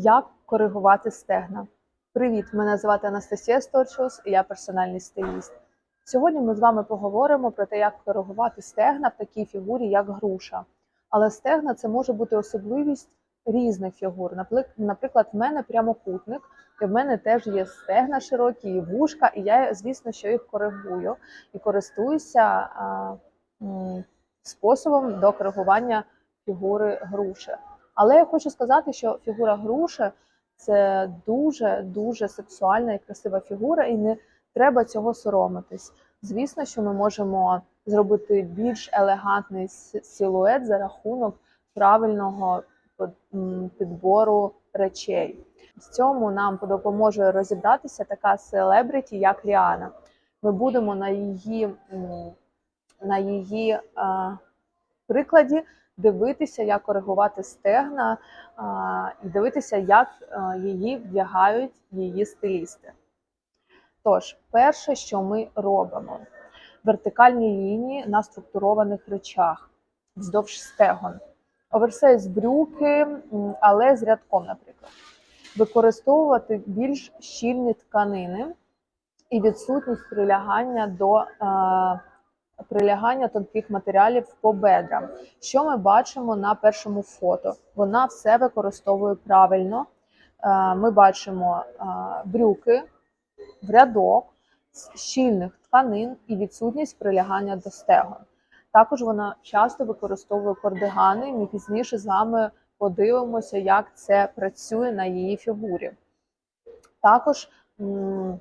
Як коригувати стегна? Привіт! Мене звати Анастасія Сторчус, і я персональний стиліст. Сьогодні ми з вами поговоримо про те, як коригувати стегна в такій фігурі, як груша. Але стегна це може бути особливість різних фігур. Наприклад, в мене прямокутник, і в мене теж є стегна широкі, і вушка, і я, звісно, що їх коригую і користуюся способом до коригування фігури груші. Але я хочу сказати, що фігура груші це дуже дуже сексуальна і красива фігура, і не треба цього соромитись. Звісно, що ми можемо зробити більш елегантний силует за рахунок правильного підбору речей. В цьому нам допоможе розібратися така селебриті, як Ріана. Ми будемо на її, на її е, прикладі дивитися, як коригувати стегна і дивитися, як її вдягають її стилісти. Тож, перше, що ми робимо, вертикальні лінії на структурованих речах вздовж стегон. Оверсайз брюки, але з рядком, наприклад. Використовувати більш щільні тканини і відсутність прилягання до е, прилягання тонких матеріалів по бедрам. Що ми бачимо на першому фото? Вона все використовує правильно. Е, Ми бачимо е, брюки в рядок щільних тканин і відсутність прилягання до стегон. Також вона часто використовує кардигани. Ми пізніше з вами подивимося, як це працює на її фігурі. Також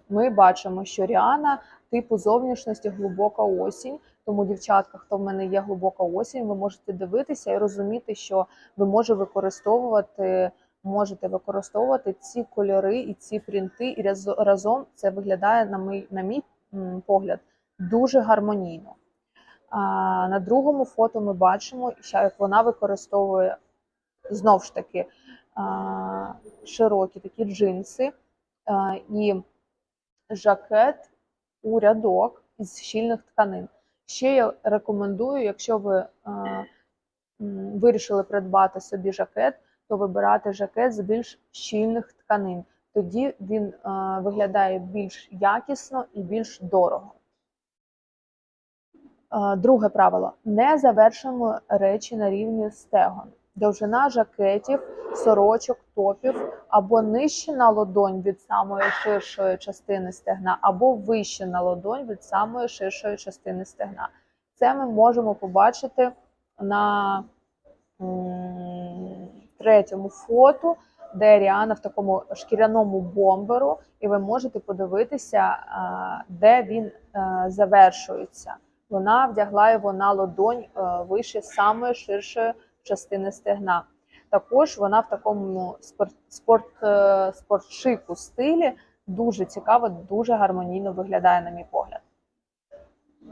ми бачимо, що Ріана типу зовнішності глибока осінь. Тому, дівчатка, хто в мене є глибока осінь, ви можете дивитися і розуміти, що ви можете використовувати, можете використовувати ці кольори і ці принти, і раз- разом це виглядає, на мій, на мій погляд, дуже гармонійно. А, на другому фото ми бачимо, як вона використовує знов ж таки широкі такі джинси і жакет у рядок із щільних тканин. Ще я рекомендую, якщо ви е, вирішили придбати собі жакет, то вибирати жакет з більш щільних тканин. Тоді він е, виглядає більш якісно і більш дорого. Е, Друге правило: не завершуємо речі на рівні стегон. Довжина жакетів, сорочок, топів або нижче на ладонь від самої ширшої частини стегна, або вище на ладонь від самої ширшої частини стегна. Це ми можемо побачити на третьому фото, де Ріана в такому шкіряному бомберу, і ви можете подивитися, де він е, завершується. Вона вдягла його на ладонь е, вище самої ширшої частини стегна. Також вона в такому спорт, спорт, е, спортшику стилі дуже цікаво, дуже гармонійно виглядає, на мій погляд.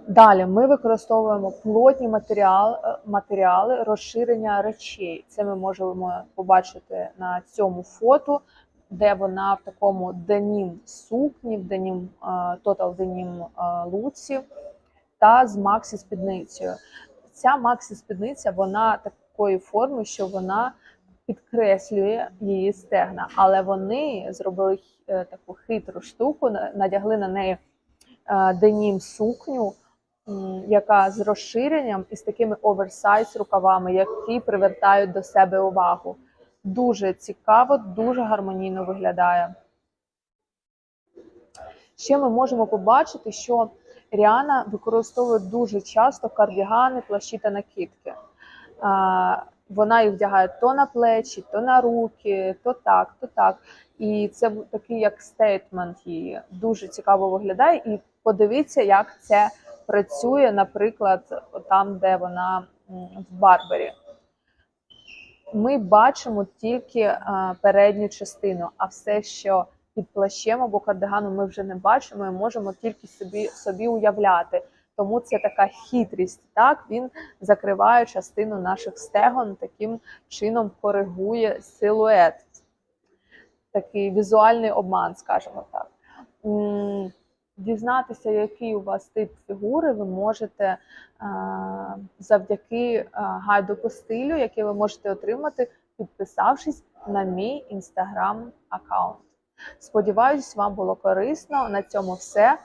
Далі ми використовуємо плотні матеріал, е, матеріали розширення речей. Це ми можемо побачити на цьому фото, де вона в такому денім сукні, в денім е, тотал денім луці та з максі спідницею. Ця максі спідниця вона такої форми, що вона підкреслює її стегна, але вони зробили е, таку хитру штуку, надягли на неї е, денім сукню, яка з розширенням і з такими оверсайз рукавами, які привертають до себе увагу. Дуже цікаво, дуже гармонійно виглядає. Ще ми можемо побачити, що Ріана використовує дуже часто кардігани, плащі та накидки. Вона їх вдягає то на плечі, то на руки, то так, то так. І це такий як стейтмент її. Дуже цікаво виглядає. І подивіться, як це працює, наприклад, там, де вона в Барбері. Ми бачимо тільки передню частину, а все, що під плащем або кардиганом, ми вже не бачимо і можемо тільки собі, собі уявляти. Тому це така хитрість. Так він закриває частину наших стегон, таким чином коригує силует. Такий візуальний обман, скажімо так. Дізнатися, який у вас тип фігури, ви можете е, завдяки е, гайду по стилю, який ви можете отримати підписавшись на мій інстаграм аккаунт. Сподіваюсь, вам було корисно. На цьому все.